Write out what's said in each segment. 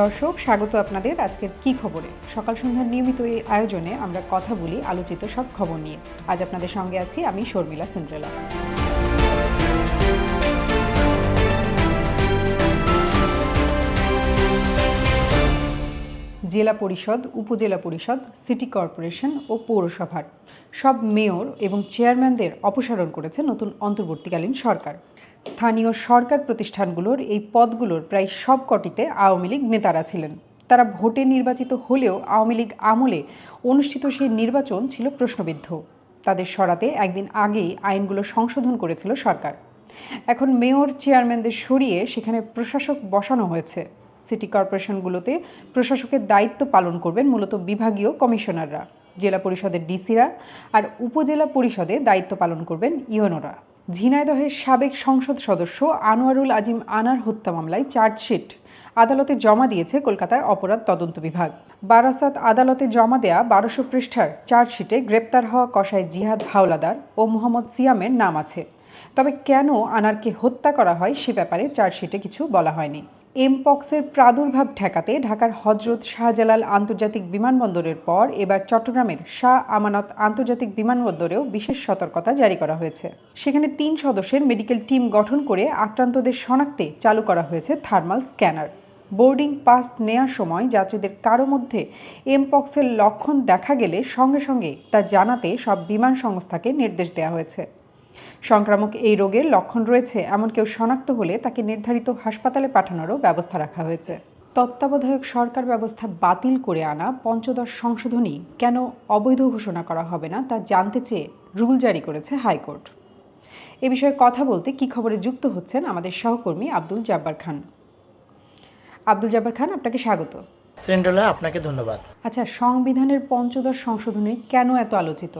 দর্শক, স্বাগত আপনাদের আজকের কি খবরে? সকাল সন্ধ্যার নিয়মিত এই আয়োজনে আমরা কথা বলি আলোচিত সব খবর নিয়ে। আজ আপনাদের সঙ্গে আছি আমি শর্মিলা সিন্ড্রেলা জেলা পরিষদ, উপজেলা পরিষদ, সিটি কর্পোরেশন ও পৌরসভার সব মেয়র এবং চেয়ারম্যানদের অপসারণ করেছে নতুন অন্তর্বর্তীকালীন সরকার। স্থানীয় সরকার প্রতিষ্ঠানগুলোর এই পদগুলোর প্রায় সবকটিতে আওয়ামী লীগ নেতারা ছিলেন। তারা ভোটে নির্বাচিত হলেও আওয়ামী লীগ আমলে অনুষ্ঠিত সেই নির্বাচন ছিল প্রশ্নবিদ্ধ। তাদের সরাতে একদিন আগেই আইনগুলো সংশোধন করেছিল সরকার। এখন মেয়র, চেয়ারম্যানদের সরিয়ে সেখানে প্রশাসক বসানো হয়েছে। সিটি কর্পোরেশনগুলোতে প্রশাসকের দায়িত্ব পালন করবেন মূলত বিভাগীয় কমিশনাররা। জেলা পরিষদের ডিসিরা আর উপজেলা পরিষদে দায়িত্ব পালন করবেন ইয়নোরা ঝিনাইদহের সাবেক সংসদ সদস্য আনোয়ারুল আজিম আনার হত্যা মামলায় চার্জশিট। আদালতে জমা দিয়েছে কলকাতার অপরাধ তদন্ত বিভাগ। বারাসাত আদালতে জমা দেয়া বারোশো পৃষ্ঠার চার্জশিটে গ্রেপ্তার হওয়া কষায় জিহাদ হাওলাদার ও মোহাম্মদ সিয়ামের নাম আছে। তবে কেন আনারকে হত্যা করা হয় সে ব্যাপারে চার্জশিটে কিছু বলা হয়নি। এমপক্সের প্রাদুর্ভাব ঠেকাতে ঢাকার হজরত শাহজালাল আন্তর্জাতিক বিমানবন্দরের পর এবার চট্টগ্রামের শাহ আমানত আন্তর্জাতিক বিমানবন্দরেও বিশেষ সতর্কতা জারি করা হয়েছে। সেখানে তিন সদস্যের মেডিকেল টিম গঠন করে আক্রান্তদের শনাক্তে চালু করা হয়েছে থার্মাল স্ক্যানার। বোর্ডিং পাস নেওয়ার সময় যাত্রীদের কারও মধ্যে এমপক্সের লক্ষণ দেখা গেলে সঙ্গে সঙ্গে তা জানাতে সব বিমান সংস্থাকে নির্দেশ দেওয়া হয়েছে। সংক্রামক এই রোগের লক্ষণ রয়েছে এমন কেউ শনাক্ত হলে তাকে নির্ধারিত হাসপাতালে পাঠানোরও ব্যবস্থা রাখা হয়েছে। তত্ত্বাবধায়ক সরকার ব্যবস্থা বাতিল করে আনা পঞ্চদশ সংশোধনী কেন অবৈধ ঘোষণা করা হবে না তা জানতে চেয়ে রুল জারি করেছে হাইকোর্ট। এ বিষয়ে কথা বলতে কি খবরে যুক্ত হচ্ছেন আমাদের সহকর্মী আব্দুল জাব্বার খান। আব্দুল জাব্বার খান আপনাকে স্বাগত। আপনাকে ধন্যবাদ। আচ্ছা সংবিধানের পঞ্চদশ সংশোধনী কেন এত আলোচিত?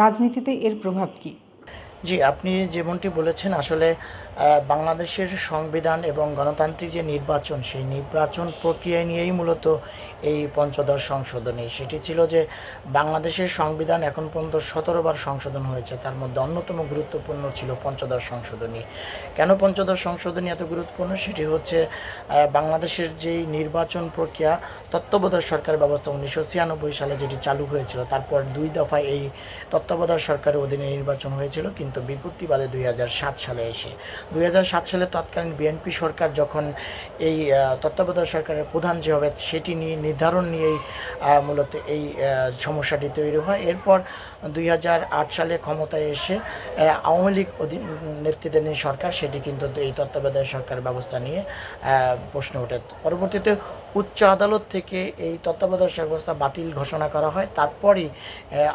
রাজনীতিতে এর প্রভাব কি? জি, আপনি যেমনটি বলেছেন, আসলে বাংলাদেশের সংবিধান এবং গণতান্ত্রিক যে নির্বাচন, সেই নির্বাচন প্রক্রিয়া নিয়েই মূলত এই পঞ্চদশ সংশোধনী। সেটি ছিল যে বাংলাদেশের সংবিধান এখন পর্যন্ত সতেরো বার সংশোধন হয়েছে। তার মধ্যে অন্যতম গুরুত্বপূর্ণ ছিল পঞ্চদশ সংশোধনী। কেন পঞ্চদশ সংশোধনী এত গুরুত্বপূর্ণ? সেটি হচ্ছে বাংলাদেশের যেই নির্বাচন প্রক্রিয়া, তত্ত্বাবধায়ক সরকার ব্যবস্থা উনিশশো ছিয়ানব্বই সালে যেটি চালু হয়েছিল, তারপর দুই দফায় এই তত্ত্বাবধায়ক সরকারের অধীনে নির্বাচন হয়েছিল, কিন্তু বিপত্তিবাদে দুই হাজার সাত সালে এসে। দুই হাজার সাত সালে তৎকালীন বিএনপি সরকার যখন এই তত্ত্বাবধায়ক সরকারের প্রধান যে হবে সেটি নিয়ে, নির্ধারণ নিয়েই মূলত এই সমস্যাটি তৈরি হয়। এরপর দুই হাজার আট সালে ক্ষমতায় এসে আওয়ামী লীগ নেতৃত্বাধীন সরকার, সেটি কিন্তু এই তত্ত্বাবধায়ক সরকার ব্যবস্থা নিয়ে প্রশ্ন ওঠে। পরবর্তীতে উচ্চ আদালত থেকে এই তত্ত্বাবধায়ক ব্যবস্থা বাতিল ঘোষণা করা হয়। তারপরেই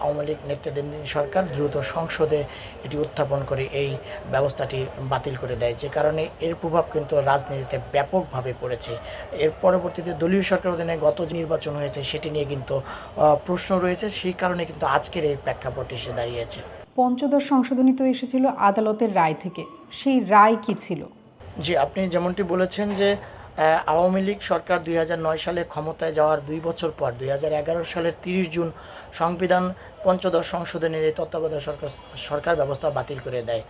আওয়ামী লীগ নেতৃত্বাধীন সরকার দ্রুত সংসদে এটি উত্থাপন করে এই ব্যবস্থাটি বাতিল করে দেয়। যে কারণে এর প্রভাব কিন্তু রাজনীতিতে ব্যাপকভাবে করেছে। এর পরবর্তীতে দলীয় সরকার অধীনে গত যে নির্বাচন হয়েছে সেটি নিয়ে কিন্তু আহ, প্রশ্ন রয়েছে। সেই কারণে কিন্তু আজকের এই প্রেক্ষাপট এসে দাঁড়িয়েছে। পঞ্চদশ সংশোধনী তো এসেছিল আদালতের রায় থেকে। সেই রায় কি ছিল? জি আপনি যেমনটি বলেছেন যে আওয়ামী লীগ সরকার দুই হাজার নয় সালে ক্ষমতায় যাওয়ার দুই বছর পর, দুই হাজার এগারো সালের তিরিশ জুন সংবিধান পঞ্চদশ সংশোধনের এই তত্ত্বাবধায়ক সরকার সরকার ব্যবস্থা বাতিল করে দেয়।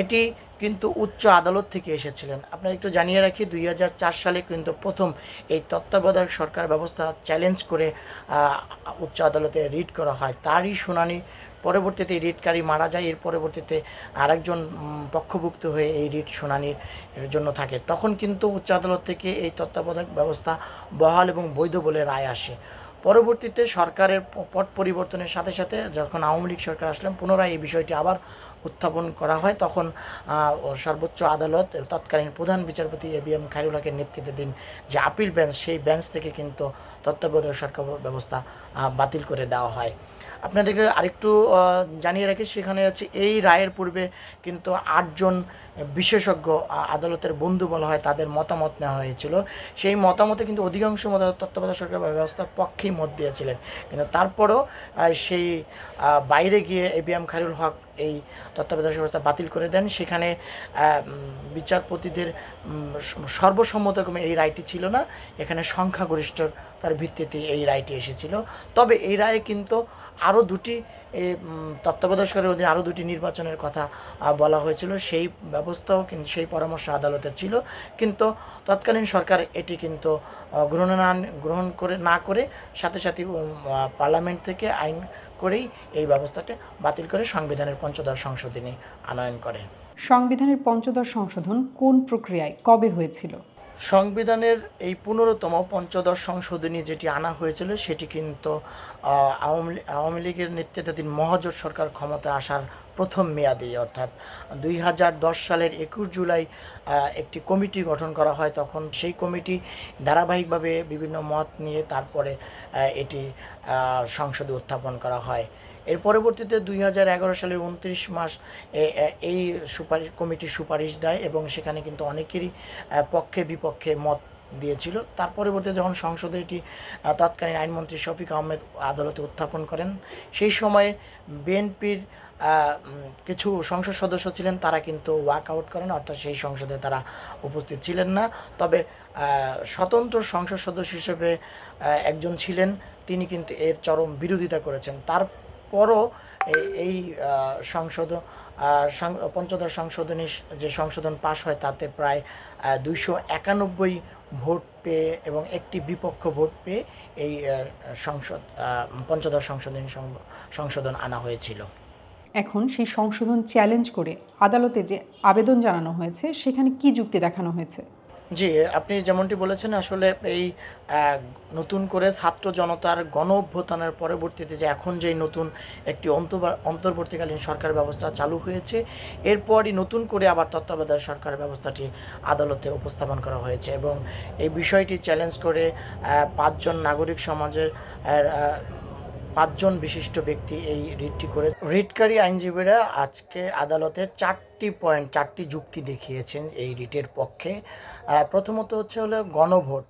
এটি কিন্তু উচ্চ আদালত থেকে এসেছিলেন। আপনার একটু জানিয়ে রাখি, দুই হাজার চার সালে কিন্তু প্রথম এই তত্ত্বাবধায়ক সরকার ব্যবস্থা চ্যালেঞ্জ করে উচ্চ আদালতে রিট করা হয়। তারই শুনানি পরবর্তীতে রিটকারী মারা যায়, এর পরবর্তীতে আরেকজন পক্ষভুক্ত হয়ে এই রিট শুনানির জন্য থাকে। তখন কিন্তু উচ্চ আদালত থেকে এই তত্ত্বাবধায়ক ব্যবস্থা বহাল এবং বৈধ বলে রায় আসে। পরবর্তীতে সরকারের পট পরিবর্তনের সাথে সাথে যখন আওয়ামী লীগ সরকার আসলেন, পুনরায় এই বিষয়টি আবার উত্থাপন করা হয়, তখন সর্বোচ্চ আদালত, তৎকালীন প্রধান বিচারপতি এ বি এম খায়রুল হকের দিন যে আপিল বেঞ্চ, সেই বেঞ্চ থেকে কিন্তু তত্ত্বাবধায়ক সরকার ব্যবস্থা বাতিল করে দেওয়া হয়। আপনাদেরকে আরেকটু জানিয়ে রাখি, সেখানে হচ্ছে এই রায়ের পূর্বে কিন্তু আটজন বিশেষজ্ঞ আদালতের বন্ধু বলা হয়, তাদের মতামত নেওয়া হয়েছিল। সেই মতামতে কিন্তু অধিকাংশ মত তত্ত্বাবধায়ক সরকার ব্যবস্থার পক্ষেই মত দিয়েছিলেন। কিন্তু তারপরও সেই বাইরে গিয়ে A B M Khairul Haque এই তত্ত্বাবধায়ক ব্যবস্থা বাতিল করে দেন। সেখানে বিচারপতিদের সর্বসম্মতক্রমে এই রায়টি ছিল না। এখানে সংখ্যাগরিষ্ঠতার ভিত্তিতে এই রায়টি এসেছিল। তবে এই রায়ে কিন্তু আরও দুটি তত্ত্বাবধায়ক সরকারের অধীনে আরও দুটি নির্বাচনের কথা বলা হয়েছিল। সেই ব্যবস্থাও কিন্তু, সেই পরামর্শ আদালতের ছিল। কিন্তু তৎকালীন সরকার এটি কিন্তু গ্রহণ না, গ্রহণ করে, না করে, সাথে সাথে পার্লামেন্ট থেকে আইন করেই এই ব্যবস্থাটা বাতিল করে সংবিধানের পঞ্চদশ সংশোধনী আনয়ন করে সংবিধানের পঞ্চদশ সংশোধন কোন প্রক্রিয়ায় কবে হয়েছিল? সংবিধানের এই পনেরোতম পঞ্চদশ সংশোধনী যেটি আনা হয়েছিল সেটি কিন্তু আওয়ামী আওয়ামী লীগের নেতৃত্বাধীন মহাজোট সরকার ক্ষমতায় আসার প্রথম মেয়াদে, অর্থাৎ দুই হাজার দশ সালের একুশ জুলাই একটি কমিটি গঠন করা হয়। তখন সেই কমিটি ধারাবাহিকভাবে বিভিন্ন মত নিয়ে তারপরে এটি সংসদে উত্থাপন করা হয়। এর পরবর্তীতে দুই হাজার এগারো সালের উনত্রিশ মাস এই সুপারিশ, কমিটি সুপারিশ দেয় এবং সেখানে কিন্তু অনেকেরই পক্ষে বিপক্ষে মত দিয়েছিল। তার পরবর্তীতে যখন সংসদে এটি তৎকালীন আইনমন্ত্রী শফিক আহমেদ আদালতে উত্থাপন করেন, সেই সময়ে বিএনপির কিছু সংসদ সদস্য ছিলেন, তারা কিন্তু ওয়াক আউট করেন, অর্থাৎ সেই সংসদে তারা উপস্থিত ছিলেন না। তবে স্বতন্ত্র সংসদ সদস্য হিসেবে একজন ছিলেন, তিনি কিন্তু এর চরম বিরোধিতা করেছেন। তারপরও এই- সংসদ পঞ্চদশ সংশোধনী যে সংশোধন পাশ হয়, তাতে প্রায় দুইশো একানব্বই ভোট পেয়ে এবং একটি বিপক্ষ ভোট পেয়ে এই সংসদ পঞ্চদশ সংশোধনী সংশোধন আনা হয়েছিল। এখন সেই সংশোধন চ্যালেঞ্জ করে আদালতে যে আবেদন জানানো হয়েছে, সেখানে কি যুক্তি দেখানো হয়েছে? জি, আপনি যেমনটি বলেছেন, আসলে এই নতুন করে ছাত্র জনতার গণ অভ্যুত্থানের পরবর্তীতে যে এখন যেই নতুন একটি অন্তর্বা- অন্তর্বর্তীকালীন সরকার ব্যবস্থা চালু হয়েছে, এরপরই নতুন করে আবার তত্ত্বাবধায়ক সরকার ব্যবস্থাটি আদালতে উপস্থাপন করা হয়েছে এবং এই বিষয়টি চ্যালেঞ্জ করে পাঁচজন নাগরিক সমাজের পাঁচজন বিশিষ্ট ব্যক্তি এই রিটটি করে রিটকারী আইনজীবীরা আজকে আদালতে চারটি পয়েন্ট চারটি যুক্তি দেখিয়েছেন এই রিটের পক্ষে। প্রথমত হচ্ছে হলো গণভোট।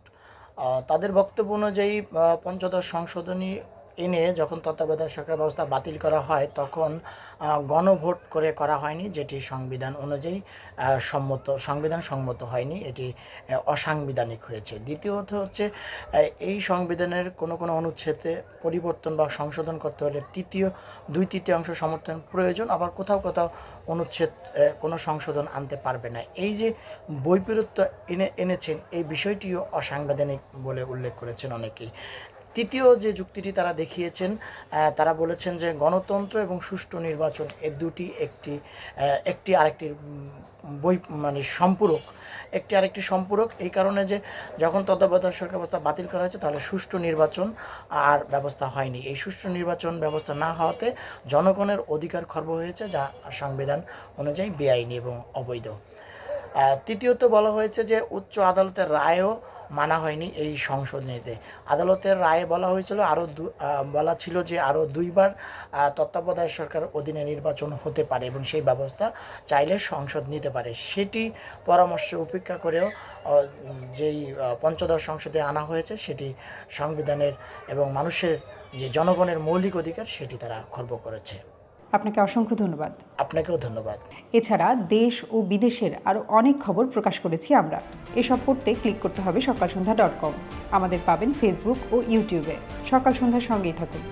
তাদের বক্তব্য অনুযায়ী পঞ্চদশ সংশোধনী এনে যখন তত্ত্বাবধায়ক সরকার ব্যবস্থা বাতিল করা হয়, তখন গণভোট করে করা হয়নি, যেটি সংবিধান অনুযায়ী সম্মত, সংবিধান সম্মত হয়নি, এটি অসাংবিধানিক হয়েছে। দ্বিতীয়ত হচ্ছে এই সংবিধানের কোনো কোনো অনুচ্ছেদে পরিবর্তন বা সংশোধন করতে হলে তৃতীয়, দুই তৃতীয়াংশ সমর্থন প্রয়োজন, আবার কোথাও কোথাও অনুচ্ছেদ কোনো সংশোধন আনতে পারবে না। এই যে বৈপরীত্য এনে, এনেছেন, এই বিষয়টিও অসাংবিধানিক বলে উল্লেখ করেছেন অনেকেই। তৃতীয় যে যুক্তিটি তারা দেখিয়েছেন তারা বলেছেন যে গণতন্ত্র এবং সুষ্ঠু নির্বাচন এ দুটি একটি একটি আরেকটির বই মানে সম্পূরক, একটি আরেকটি সম্পূরক এই কারণে যে যখন তত্ত্বাবধায়ক সরকার ব্যবস্থা বাতিল করা হয়েছে তাহলে সুষ্ঠু নির্বাচন আর ব্যবস্থা হয়নি। এই সুষ্ঠু নির্বাচন ব্যবস্থা না হওয়াতে জনগণের অধিকার খর্ব হয়েছে যা সংবিধান অনুযায়ী বেআইনি এবং অবৈধ। তৃতীয়ত বলা হয়েছে যে উচ্চ আদালতের রায়ও মানা হয়নি এই সংশোধনীতে। আদালতের রায়ে বলা হয়েছিল আরও বলা ছিল যে আরও দুইবার তত্ত্বাবধায়ক সরকার অধীনে নির্বাচন হতে পারে এবং সেই ব্যবস্থা চাইলে সংসদ নিতে পারে। সেটি পরামর্শ উপেক্ষা করেও যেই পঞ্চদশ সংসদে আনা হয়েছে সেটি সংবিধানের এবং মানুষের যে জনগণের মৌলিক অধিকার সেটি তারা খর্ব করেছে। আপনাকে অসংখ্য ধন্যবাদ। আপনাকেও ধন্যবাদ। এছাড়া দেশ ও বিদেশের আরও অনেক খবর প্রকাশ করেছি আমরা। এসব পড়তে ক্লিক করতে হবে সকাল সন্ধ্যা ডট কম। আমাদের পাবেন ফেসবুক ও ইউটিউবে সকাল সন্ধ্যার সঙ্গেই থাকুন।